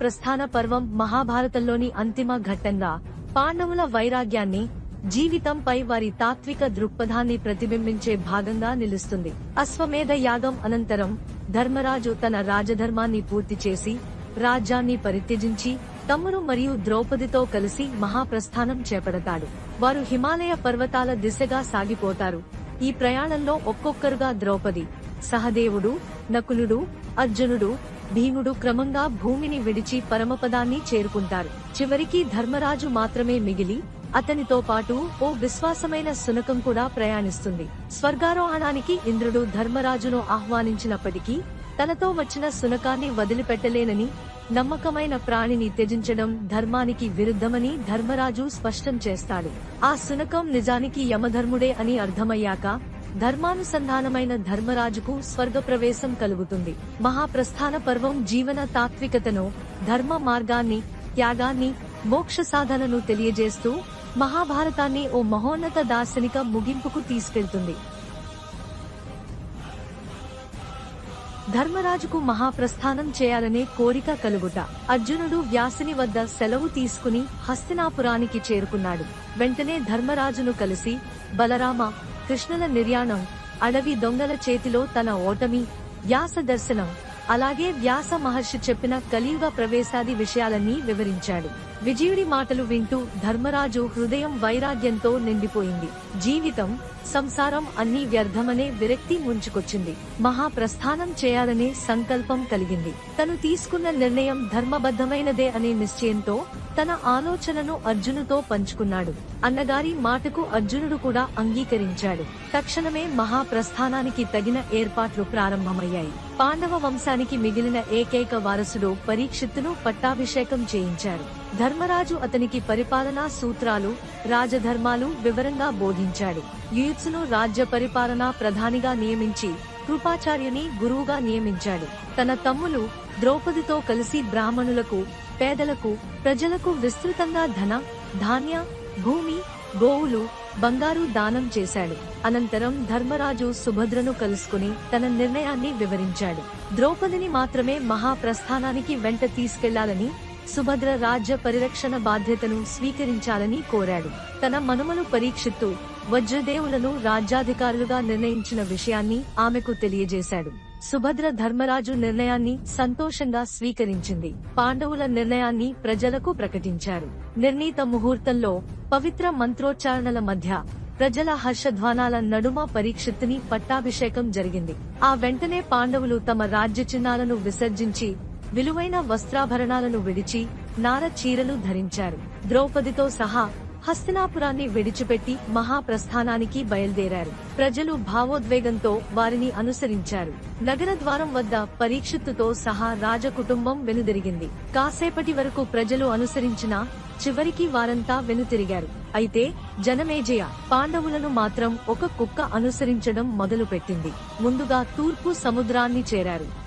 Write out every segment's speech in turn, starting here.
ప్రస్థాన పర్వం మహాభారతంలోని అంతిమ ఘట్టంగా పాండవుల వైరాగ్యాన్ని జీవితంపై వారి తాత్విక దృక్పథాన్ని ప్రతిబింబించే భాగంగా నిలుస్తుంది. అశ్వమేధ యాగం అనంతరం ధర్మరాజు తన రాజధర్మాన్ని పూర్తి చేసి రాజ్యాన్ని పరిత్యజించి తమ్ముడు మరియు ద్రౌపదితో కలిసి మహాప్రస్థానం చేపడతాడు. వారు హిమాలయ పర్వతాల దిశగా సాగిపోతారు. ఈ ప్రయాణంలో ఒక్కొక్కరుగా ద్రౌపది సహదేవుడు నకులుడు అర్జునుడు భీముడు క్రమంగా భూమిని విడిచి పరమపదాన్ని చేరుకుంటారు చివరికి ధర్మరాజు మాత్రమే మిగిలి అతనితో పాటు ఓ విశ్వాసమైన సునకం కూడా ప్రయాణిస్తుంది. స్వర్గారోహణానికి ఇంద్రుడు ధర్మరాజును ఆహ్వానించినప్పటికీ తనతో వచ్చిన సునకాన్ని వదిలిపెట్టలేనని నమ్మకమైన ప్రాణిని త్యజించడం ధర్మానికి విరుద్ధమని ధర్మరాజు స్పష్టం చేస్తాడు. ఆ సునకం నిజానికి యమధర్ముడే అని అర్థమయ్యాక ధర్మానుసంధానమైన ధర్మరాజుకు స్వర్గప్రవేశం కలుగుతుంది. మహాప్రస్థాన పర్వం జీవన తాత్వికతను ధర్మ మార్గాన్ని త్యాగాన్ని మోక్ష సాధనను తెలియజేస్తూ మహాభారతాన్ని ఓ మహోన్నత దార్శనిక ముగింపుకు తీసుకెళ్తుంది. ధర్మరాజుకు మహాప్రస్థానం చేయాలనే కోరిక కలుగుట. అర్జునుడు వ్యాసుని వద్ద సెలవు తీసుకుని హస్తినాపురానికి చేరుకున్నాడు. వెంటనే ధర్మరాజును కలిసి బలరామ కృష్ణుల నిర్యాణం అడవి దొంగల చేతిలో తన ఓటమి వ్యాస దర్శనం. అలాగే వ్యాస మహర్షి చెప్పిన కలియుగ ప్రవేశాది విషయాలన్నీ వివరించాడు. విజయుడి మాటలు వింటూ ధర్మరాజు హృదయం వైరాగ్యంతో నిండిపోయింది. జీవితం సంసారం అన్ని వ్యర్థమనే విరక్తి ముంచుకొచ్చింది. మహాప్రస్థానం చేయాలనే సంకల్పం కలిగింది. తను తీసుకున్న నిర్ణయం ధర్మబద్ధమైనదే అనే నిశ్చయంతో తన ఆలోచనను అర్జునుతో పంచుకున్నాడు. అన్నగారి మాటకు అర్జునుడు కూడా అంగీకరించాడు. తక్షణమే మహాప్రస్థానానికి తగిన ఏర్పాట్లు ప్రారంభమయ్యాయి. పాండవ వంశానికి మిగిలిన ఏకైక వారసుడు పరీక్షిత్తును పట్టాభిషేకం చేయించారు. ధర్మరాజు అతనికి పరిపాలనా సూత్రాలు రాజధర్మాలు వివరంగా బోధించాడు. యుయుత్సును రాజ్య పరిపాలనా ప్రధానిగా నియమించి కృపాచార్యుని గురువుగా నియమించాడు. తన తమ్ములు ద్రౌపదితో కలిసి బ్రాహ్మణులకు పేదలకు ప్రజలకు విస్తృతంగా ధన ధాన్య భూమి గోవులు బంగారు దానం చేశాడు. అనంతరం ధర్మరాజు సుభద్రను కలుసుకుని తన నిర్ణయాన్ని వివరించాడు. ద్రౌపదిని మాత్రమే మహాప్రస్థానానికి వెంట తీసుకెళ్ళాలని సుభద్ర రాజ్య పరిరక్షణ బాధ్యతను స్వీకరించాలని కోరాడు. తన మనుమలు పరీక్షిత్తు వజ్రదేవులను రాజ్యాధికారులుగా నిర్ణయించిన విషయాన్ని ఆమెకు తెలియజేశాడు. సుభద్ర ధర్మరాజు నిర్ణయాన్ని సంతోషంగా స్వీకరించింది. పాండవుల నిర్ణయాన్ని ప్రజలకు ప్రకటించారు. నిర్ణీత ముహూర్తంలో పవిత్ర మంత్రోచ్చారణల మధ్య ప్రజల హర్షధ్వానాల నడుమ పరీక్షిత్తుని పట్టాభిషేకం జరిగింది. ఆ వెంటనే పాండవులు తమ రాజ్య చిహ్నాలను విసర్జించి విలువైన వస్త్రాభరణాలను విడిచి నార చీరలు ధరించారు. ద్రౌపదితో సహా హస్తినాపురాన్ని విడిచిపెట్టి మహాప్రస్థానానికి బయలుదేరారు. ప్రజలు భావోద్వేగంతో వారిని అనుసరించారు. నగర ద్వారం వద్ద పరీక్షిత్తుతో సహా రాజకుటుంబం వెనుదిరిగింది. కాసేపటి వరకు ప్రజలు అనుసరించిన చివరికి వారంతా వెనుతిరిగారు. అయితే జనమేజయ పాండవులను మాత్రం ఒక కుక్క అనుసరించడం మొదలుపెట్టింది. ముందుగా తూర్పు సముద్రాన్ని చేరారు.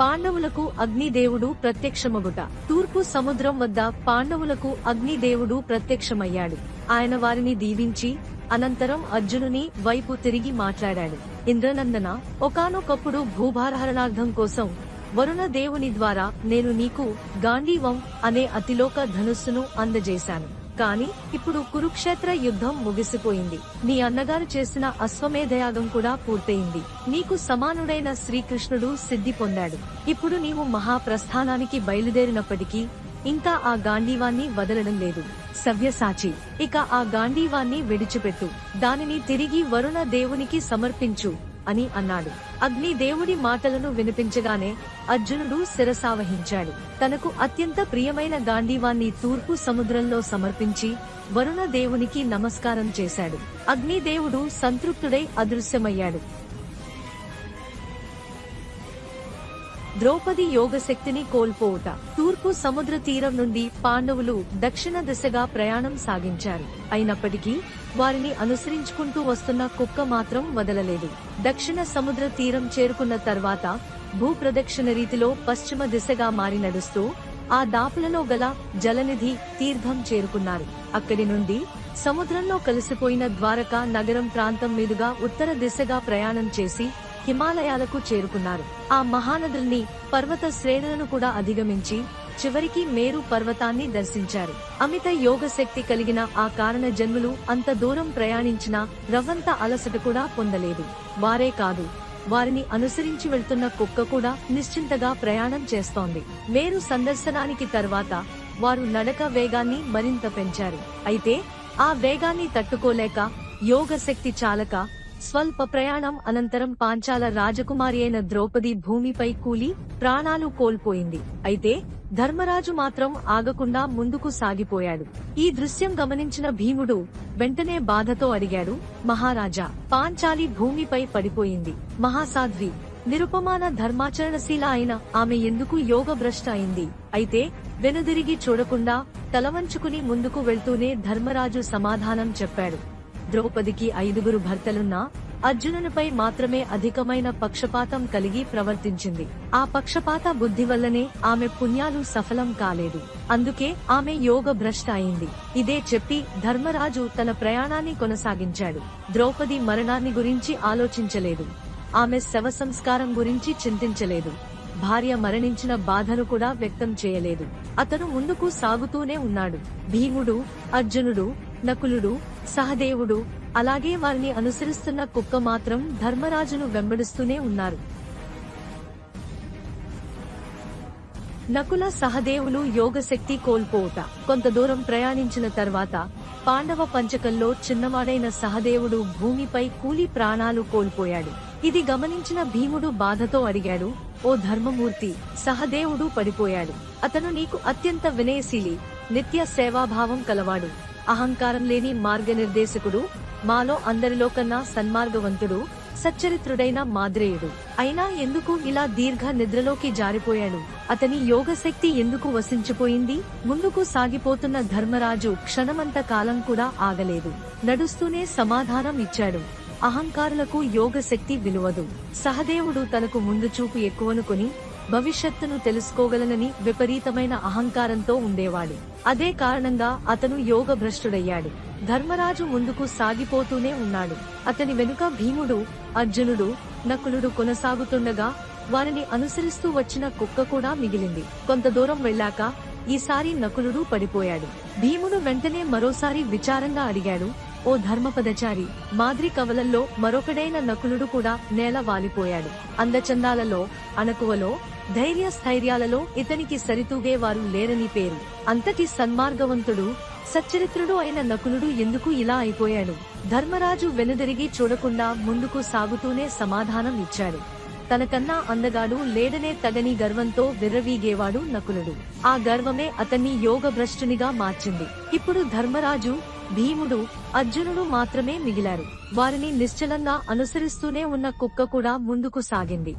పాండవులకు అగ్నిదేవుడు ప్రత్యక్షమగుట. తూర్పు సముద్రం వద్ద పాండవులకు అగ్నిదేవుడు ప్రత్యక్షమయ్యాడు. ఆయన వారిని దీవించి అనంతరం అర్జునుని వైపు తిరిగి మాట్లాడాడు. ఇంద్రనందన ఒకానొకప్పుడు భూభారహరణార్థం కోసం వరుణ దేవుని ద్వారా నేను నీకు గాంధీవం అనే అతిలోక ధనుస్సును అందజేశాను. కాని ఇప్పుడు కురుక్షేత్ర యుద్ధం ముగిసిపోయింది. నీ అన్నగారు చేసిన అశ్వమేధయాగం కూడా పూర్తయింది. నీకు సమానుడైన శ్రీకృష్ణుడు సిద్ధి పొందాడు. ఇప్పుడు నీవు మహాప్రస్థానానికి బయలుదేరినప్పటికీ ఇంకా ఆ గాంధీవాన్ని వదలడం లేదు. సవ్యసాచి ఇక ఆ గాంధీవాన్ని విడిచిపెట్టు. దానిని తిరిగి వరుణ దేవునికి సమర్పించు. అని అన్నాడు. అగ్ని దేవుడి మాటలను వినిపించగానే అర్జునుడు శిరసావహించాడు తనకు అత్యంత ప్రియమైన గాంధీవాన్ని తూర్పు సముద్రంలో సమర్పించి వరుణ దేవునికి నమస్కారం చేశాడు. అగ్నిదేవుడు సంతృప్తుడై అదృశ్యమయ్యాడు. ద్రౌపది యోగశక్తిని కోల్పోవుట. తూర్పు సముద్ర తీరం నుండి పాండవులు దక్షిణ దిశగా ప్రయాణం సాగించారు. అయినప్పటికీ వారిని అనుసరించుకుంటూ వస్తున్న కుక్క మాత్రం వదలలేదు. దక్షిణ సముద్ర తీరం చేరుకున్న తర్వాత భూప్రదక్షిణ రీతిలో పశ్చిమ దిశగా మారి నడుస్తూ ఆ దాపులలో గల జలనిధి తీర్థం చేరుకున్నారు. అక్కడి నుండి సముద్రంలో కలిసిపోయిన ద్వారకా నగరం ప్రాంతం మీదుగా ఉత్తర దిశగా ప్రయాణం చేసి హిమాలయాలకు చేరుకున్నారు. ఆ మహానదుల్ని పర్వత శ్రేణులను కూడా అధిగమించి చివరికి మేరు పర్వతాన్ని దర్శించారు. అమిత యోగ శక్తి కలిగిన ఆ కారణ జన్ములు అంత దూరం ప్రయాణించిన రవ్వంత అలసట కూడా పొందలేదు. వారే కాదు వారిని అనుసరించి వెళ్తున్న కుక్క కూడా నిశ్చింతగా ప్రయాణం చేస్తోంది. మేరు సందర్శనానికి తర్వాత వారు నడక వేగాన్ని మరింత పెంచారు. అయితే ఆ వేగాన్ని తట్టుకోలేక యోగ శక్తి చాలక స్వల్ప ప్రయాణం అనంతరం పాంచాల రాజకుమారి అయిన ద్రౌపది భూమిపై కూలి ప్రాణాలు కోల్పోయింది. అయితే ధర్మరాజు మాత్రం ఆగకుండా ముందుకు సాగిపోయాడు. ఈ దృశ్యం గమనించిన భీముడు వెంటనే బాధతో అడిగాడు మహారాజా పాంచాలి భూమిపై పడిపోయింది. మహాసాధ్వి నిరుపమాన ధర్మాచరణశీల అయిన ఆమె ఎందుకు యోగ భ్రష్ట అయింది అయితే వెనుదిరిగి చూడకుండా తలవంచుకుని ముందుకు వెళ్తూనే ధర్మరాజు సమాధానం చెప్పాడు. ద్రౌపదికి ఐదుగురు భర్తలున్నా అర్జునునిపై మాత్రమే అధికమైన పక్షపాతం కలిగి ప్రవర్తించింది. ఆ పక్షపాత బుద్ధి వల్లనే ఆమె పుణ్యాలు సఫలం కాలేదు. అందుకే ఆమె యోగ భ్రష్ట అయింది. ఇదే చెప్పి ధర్మరాజు తన ప్రయాణాన్ని కొనసాగించాడు. ద్రౌపది మరణాన్ని గురించి ఆలోచించలేదు. ఆమె శవ సంస్కారం గురించి చింతించలేదు. భార్య మరణించిన బాధను కూడా వ్యక్తం చేయలేదు. అతను ముందుకు సాగుతూనే ఉన్నాడు. భీముడు అర్జునుడు నకులుడు సహదేవుడు అలాగే వారిని అనుసరిస్తున్న కుక్క మాత్రం ధర్మరాజును వెంబడిస్తూనే ఉన్నారు. నకుల సహదేవులు యోగశక్తి కోల్పోవుట. కొంత దూరం ప్రయాణించిన తర్వాత పాండవ పంచకంలో చిన్నవాడైన సహదేవుడు భూమిపై కూలి ప్రాణాలు కోల్పోయాడు. ఇది గమనించిన భీముడు బాధతో అడిగాడు ఓ ధర్మమూర్తి సహదేవుడు పడిపోయాడు. అతను నీకు అత్యంత వినయశీలి నిత్య సేవాభావం కలవాడు. అహంకారం లేని మార్గనిర్దేశకుడు మాలో అందరిలో కన్నా సన్మార్గవంతుడు సచ్చరిత్రుడైన మాద్రేయుడు. అయినా ఎందుకు ఇలా దీర్ఘ నిద్రలోకి జారిపోయాడు? అతని యోగశక్తి ఎందుకు వసించిపోయింది ముందుకు సాగిపోతున్న ధర్మరాజు క్షణమంత కాలం కూడా ఆగలేదు. నడుస్తూనే సమాధానం ఇచ్చాడు. అహంకారులకు యోగశక్తి విలువదు. సహదేవుడు తనకు ముందు చూపు ఎక్కువనుకుని భవిష్యత్తును తెలుసుకోగలనని విపరీతమైన అహంకారంతో ఉండేవాడు. అదే కారణంగా అతను యోగ భ్రష్టుడయ్యాడు ధర్మరాజు ముందుకు సాగిపోతూనే ఉన్నాడు. అతని వెనుక భీముడు అర్జునుడు నకులుడు కొనసాగుతుండగా వారిని అనుసరిస్తూ వచ్చిన కుక్క కూడా మిగిలింది. కొంత దూరం వెళ్ళాక ఈసారి నకులుడు పడిపోయాడు. భీముడు వెంటనే మరోసారి విచారంగా అడిగాడు ఓ ధర్మపదచారి మాద్రి కవలల్లో మరొకడైన నకులుడు కూడా నేల వాలిపోయాడు. అందచందాలలో అణకువలో ధైర్య స్థైర్యాలలో ఇతనికి సరితూగే వారు లేరని పేరు. అంతటి సన్మార్గవంతుడు సచ్చరిత్రుడు అయిన నకులుడు ఎందుకు ఇలా అయిపోయాడు? ధర్మరాజు వెనుదిరిగి చూడకుండా ముందుకు సాగుతూనే సమాధానం ఇచ్చాడు. తనకన్నా అందగాడు లేడనే తగని గర్వంతో విర్రవీగేవాడు నకులుడు. ఆ గర్వమే అతన్ని యోగభ్రష్టునిగా మార్చింది. ఇప్పుడు ధర్మరాజు భీముడు అర్జునుడు మాత్రమే మిగిలారు. వారిని నిశ్చలంగా అనుసరిస్తూనే ఉన్న కుక్క కూడా ముందుకు సాగింది.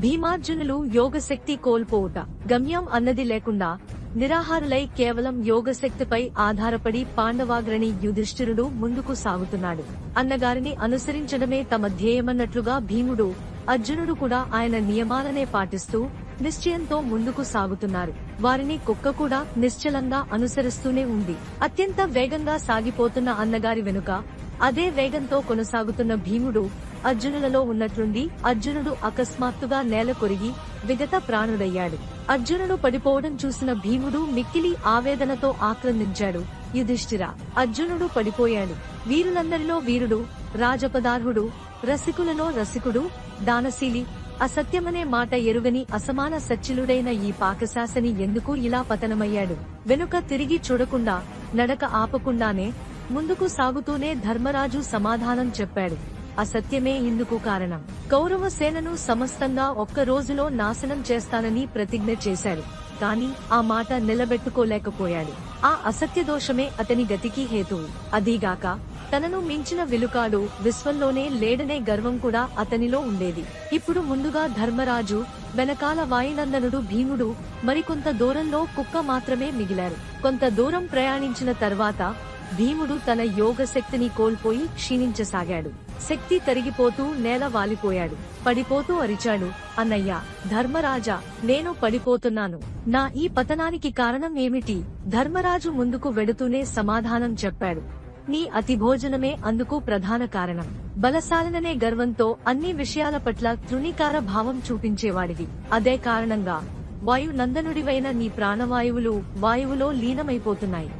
భీమార్జునులు యోగశక్తి కోల్పోవుట. గమ్యం అన్నది లేకుండా నిరాహారులై కేవలం యోగశక్తిపై ఆధారపడి పాండవాగ్రణి యుధిష్ఠిరుడు ముందుకు సాగుతున్నాడు. అన్నగారిని అనుసరించడమే తమ ధ్యేయమన్నట్లుగా భీముడు అర్జునుడు కూడా ఆయన నియమాలనే పాటిస్తూ నిశ్చయంతో ముందుకు సాగుతున్నారు. వారిని కుక్క కూడా నిశ్చలంగా అనుసరిస్తూనే ఉంది. అత్యంత వేగంగా సాగిపోతున్న అన్నగారి వెనుక అదే వేగంతో కొనసాగుతున్న భీముడు అర్జునులలో ఉన్నట్లుండి అర్జునుడు అకస్మాత్తుగా నేల కొరిగి విగత ప్రాణుడయ్యాడు. అర్జునుడు పడిపోవడం చూసిన భీముడు మిక్కిలి ఆవేదనతో ఆక్రందించాడు. యుధిష్ఠిర అర్జునుడు పడిపోయాడు. వీరులందరిలో వీరుడు రాజపదార్హుడు రసికులలో రసికుడు దానశీలి అసత్యమనే మాట ఎరుగని అసమాన సచ్చిలుడైన ఈ పాకశాసని ఎందుకు ఇలా పతనమయ్యాడు? వెనుక తిరిగి చూడకుండా నడక ఆపకుండానే ముందుకు సాగుతూనే ధర్మరాజు సమాధానం చెప్పాడు. అసత్యమే ఇందుకు కారణం. కౌరవ సేనను సమస్తంగా ఒక్క రోజులో నాశనం చేస్తానని ప్రతిజ్ఞ చేశాడు కాని ఆ మాట నిలబెట్టుకోలేకపోయాడు. ఆ అసత్య దోషమే అతని గతికి హేతువు. అదీగాక తనను మించిన విలుకాడు విశ్వంలోనే లేడనే గర్వం కూడా అతనిలో ఉండేది. ఇప్పుడు ముందుగా ధర్మరాజు వెనకాల వాయునందనుడు భీముడు మరికొంత దూరంలో కుక్క మాత్రమే మిగిలారు. కొంత దూరం ప్రయాణించిన తర్వాత భీముడు తన యోగ శక్తిని కోల్పోయి క్షీణించసాగాడు. శక్తి తరిగిపోతూ నేల వాలిపోయాడు. పడిపోతూ అరిచాడు. అన్నయ్య ధర్మరాజా నేను పడిపోతున్నాను. నా ఈ పతనానికి కారణం ఏమిటి ధర్మరాజు ముందుకు వెడుతూనే సమాధానం చెప్పాడు. నీ అతి భోజనమే అందుకు ప్రధాన కారణం. బలశాలననే గర్వంతో అన్ని విషయాల పట్ల తృణీకార భావం చూపించేవాడివి. అదే కారణంగా వాయు నందనుడివైన నీ ప్రాణవాయువులు వాయువులో లీనమైపోతున్నాయి.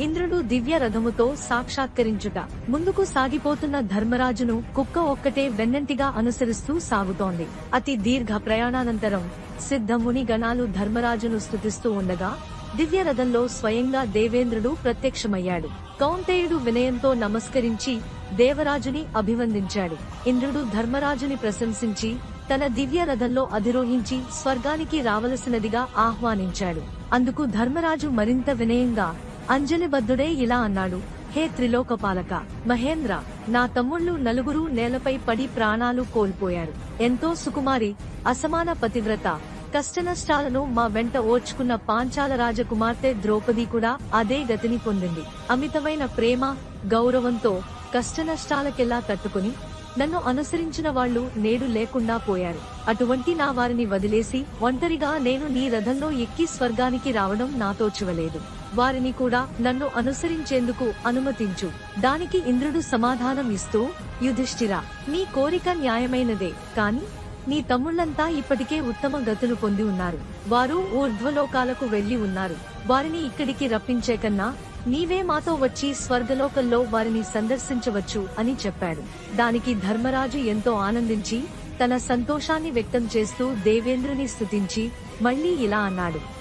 ఇంద్రుడు దివ్య రథముతో సాక్షాత్కరించుట. ముందుకు సాగిపోతున్న ధర్మరాజును కుక్క ఒక్కటే వెన్నంటిగా అనుసరిస్తూ సాగుతోంది. అతి దీర్ఘ ప్రయాణానంతరం సిద్ధముని గణాలు ధర్మరాజును స్తుతిస్తూ ఉండగా దివ్య రథంలో స్వయంగా దేవేంద్రుడు ప్రత్యక్షమయ్యాడు. కౌంతేయుడు వినయంతో నమస్కరించి దేవరాజుని అభివందించాడు. ఇంద్రుడు ధర్మరాజుని ప్రశంసించి తన దివ్య రథంలో అధిరోహించి స్వర్గానికి రావలసినదిగా ఆహ్వానించాడు. అందుకు ధర్మరాజు మరింత వినయంగా అంజలిబద్ధుడే ఇలా అన్నాడు. హే త్రిలోకపాలక! మహేంద్ర! నా తమ్ముళ్ళు నలుగురు నేలపై పడి ప్రాణాలు కోల్పోయారు. ఎంతో సుకుమారి అసమాన పతివ్రత. కష్టనష్టాలను మా వెంట ఓర్చుకున్న పాంచాల రాజకుమార్తె ద్రౌపది కూడా అదే గతిని పొందింది. అమితమైన ప్రేమ గౌరవంతో కష్టనష్టాలకెల్లా తట్టుకుని? నన్ను అనుసరించిన వాళ్ళు నేడు లేకుండా పోయారు. అటువంటి నా వారిని వదిలేసి ఒంటరిగా నేను నీ రథంలో ఎక్కి స్వర్గానికి రావడం నాతో చువలేదు వారిని కూడా నన్ను అనుసరించేందుకు అనుమతించు. దానికి ఇంద్రుడు సమాధానం ఇస్తూ యుధిష్ఠిర నీ కోరిక న్యాయమైనదే కాని నీ తమ్ముళ్ళంతా ఇప్పటికే ఉత్తమ గతులు పొంది ఉన్నారు. వారు ఊర్ధ్వలోకాలకు వెళ్ళి ఉన్నారు. వారిని ఇక్కడికి రప్పించే కన్నా నీవే మాతో వచ్చి స్వర్గలోకంలో వారిని సందర్శించవచ్చు అని చెప్పాడు. దానికి ధర్మరాజు ఎంతో ఆనందించి తన సంతోషాన్ని వ్యక్తం చేస్తూ దేవేంద్రుని స్తుతించి మళ్ళీ ఇలా అన్నాడు.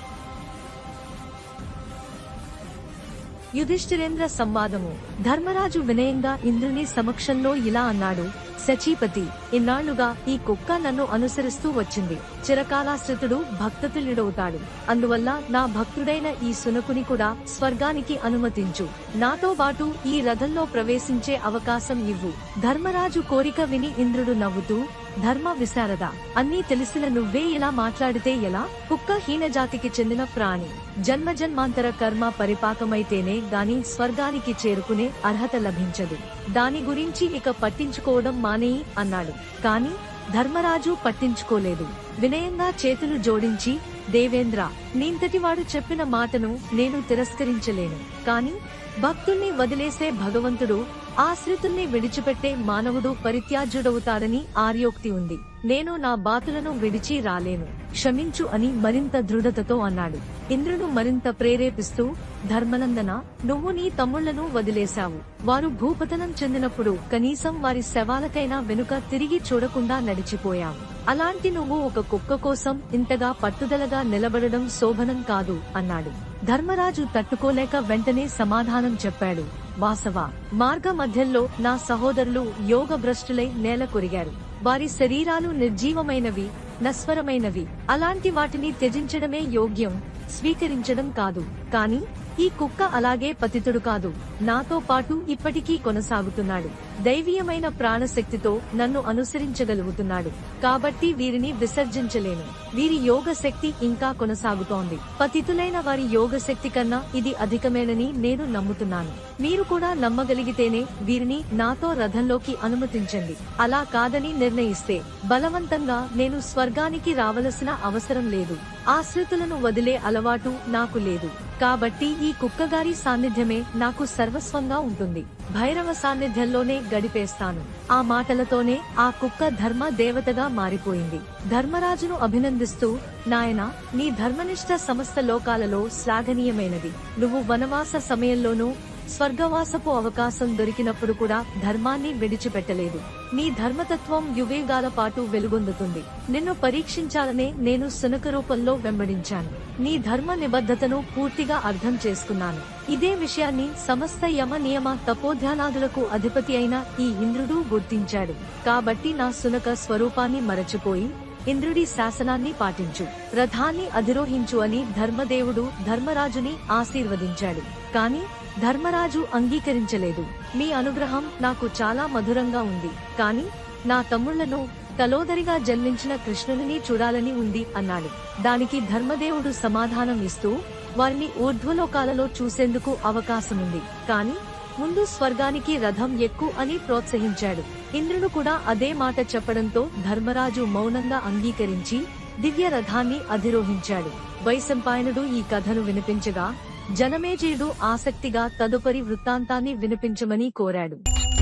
యుధిష్ఠిరేంద్ర సంవాదము. ధర్మరాజు వినయంగా ఇంద్రుని సమక్షంలో ఇలా అన్నాడు. సచీపతి ఇన్నాళ్ళుగా ఈ కుక్క నన్ను అనుసరిస్తూ వచ్చింది. చిరకాలాశ్రితుడు భక్తతుల్యుడవుతాడు. అందువల్ల నా భక్తుడైన ఈ సునకుని కూడా స్వర్గానికి అనుమతించు. నాతో పాటు ఈ రథంలో ప్రవేశించే అవకాశం ఇవ్వు. ధర్మరాజు కోరిక విని ఇంద్రుడు నవ్వుతూ ధర్మ విశారద అన్నీ తెలిసిన నువ్వే ఇలా మాట్లాడితే ఎలా? కుక్క హీన జాతికి చెందిన ప్రాణి. జన్మ జన్మాంతర కర్మ పరిపాకమైతేనే గాని స్వర్గానికి చేరుకునే అర్హత లభించదు. దాని గురించి ఇక పట్టించుకోవడం మానేయి అన్నాడు. కాని ధర్మరాజు పట్టించుకోలేదు. వినయంగా చేతులు జోడించి దేవేంద్ర నీంతటివాడు చెప్పిన మాటను నేను తిరస్కరించలేను. కాని భక్తుల్ని వదిలేసే భగవంతుడు ఆశ్రితుల్ని విడిచిపెట్టే మానవుడు పరిత్యాజ్యుడవుతాడని ఆర్యోక్తి ఉంది. నేను నా బాతులను విడిచి రాలేను. క్షమించు అని మరింత దృఢతతో అన్నాడు. ఇంద్రుడు మరింత ప్రేరేపిస్తూ ధర్మనందన నువ్వు నీ తమ్ముళ్ళను వదిలేశావు. వారు భూపతనం చెందినప్పుడు కనీసం వారి శవాలకైనా వెనుక తిరిగి చూడకుండా నడిచిపోయావు. అలాంటి నువ్వు ఒక కుక్క కోసం ఇంతగా పట్టుదలగా నిలబడడం శోభనం కాదు అన్నాడు. ధర్మరాజు తట్టుకోలేక వెంటనే సమాధానం చెప్పాడు. వాసవ మార్గ మధ్యంలో నా సహోదరులు యోగ భ్రష్టులై నేల కొరిగారు. వారి శరీరాలు నిర్జీవమైనవి నస్వరమైనవి అలాంటి వాటిని త్యజించడమే యోగ్యం స్వీకరించడం కాదు. కానీ ఈ కుక్క అలాగే పతితుడు కాదు. నాతో పాటు ఇప్పటికీ కొనసాగుతున్నాడు. దైవీయమైన ప్రాణశక్తితో నన్ను అనుసరించగలుగుతున్నాడు. కాబట్టి వీరిని విసర్జించలేను. వీరి యోగ శక్తి ఇంకా కొనసాగుతోంది. పతితులైన వారి యోగ శక్తి కన్నా ఇది అధికమేనని నేను నమ్ముతున్నాను. మీరు కూడా నమ్మగలిగితేనే వీరిని నాతో రథంలోకి అనుమతించండి. అలా కాదని నిర్ణయిస్తే బలవంతంగా నేను స్వర్గానికి రావలసిన అవసరం లేదు. ఆశ్రితులను వదిలే అలవాటు నాకు లేదు. కాబట్టి ఈ కుక్కగారి సాన్నిధ్యమే నాకు సర్వస్వంగా ఉంటుంది. భైరవ సాన్నిధ్యంలోనే గడిపేస్తాను. ఆ మాటలతోనే ఆ కుక్క ధర్మ దేవతగా మారిపోయింది. ధర్మరాజును అభినందిస్తూ నాయనా నీ ధర్మనిష్ట సమస్త లోకాలలో శ్లాఘనీయమైనది. నువ్వు వనవాస సమయంలోనూ స్వర్గవాసపు అవకాశం దొరికినప్పుడు కూడా ధర్మాన్ని విడిచిపెట్టలేదు. నీ ధర్మతత్వం యువేగాల పాటు వెలుగొందుతుంది. నిన్ను పరీక్షించాలనే నేను సునక రూపంలో వెంబడించాను. నీ ధర్మ నిబద్ధతను పూర్తిగా అర్థం చేసుకున్నాను. ఇదే విషయాన్ని సమస్త యమ నియమ తపోధ్యానాదులకు అధిపతి అయిన ఈ ఇంద్రుడు గుర్తించాడు. కాబట్టి నా సునక స్వరూపాన్ని మరచిపోయి ఇంద్రుడి శాసనాన్ని పాటించు రథాన్ని అధిరోహించు అని ధర్మదేవుడు ధర్మరాజుని ఆశీర్వదించాడు. కాని ధర్మరాజు అంగీకరించలేదు. మీ అనుగ్రహం నాకు చాలా మధురంగా ఉంది. కాని నా తమ్ముళ్ళను తలోదరిగా జన్మించిన కృష్ణుని చూడాలని ఉంది అన్నాడు. దానికి ధర్మదేవుడు సమాధానం ఇస్తూ వారిని ఊర్ధ్వలోకాలలో చూసేందుకు అవకాశముంది. కాని ముందు స్వర్గానికి రథం ఎక్కు అని ప్రోత్సహించాడు. ఇంద్రుడు కూడా అదే మాట చెప్పడంతో ధర్మరాజు మౌనంగా అంగీకరించి దివ్య రథాన్ని అధిరోహించాడు. వైశంపాయనుడు ఈ కథను వినిపించగా జనమేజయుడు ఆసక్తిగా తదుపరి వృత్తాంతాన్ని వినిపించమని కోరాడు.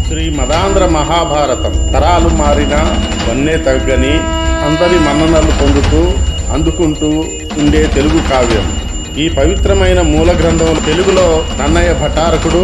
శ్రీ మదాంధ్ర మహాభారతం తరాలు మారినా వన్నే తగ్గని అందరి మన్ననలు పొందుతూ అందుకుంటూ ఉండే తెలుగు కావ్యం. ఈ పవిత్రమైన మూల గ్రంథం తెలుగులో నన్నయ్య భటారకుడు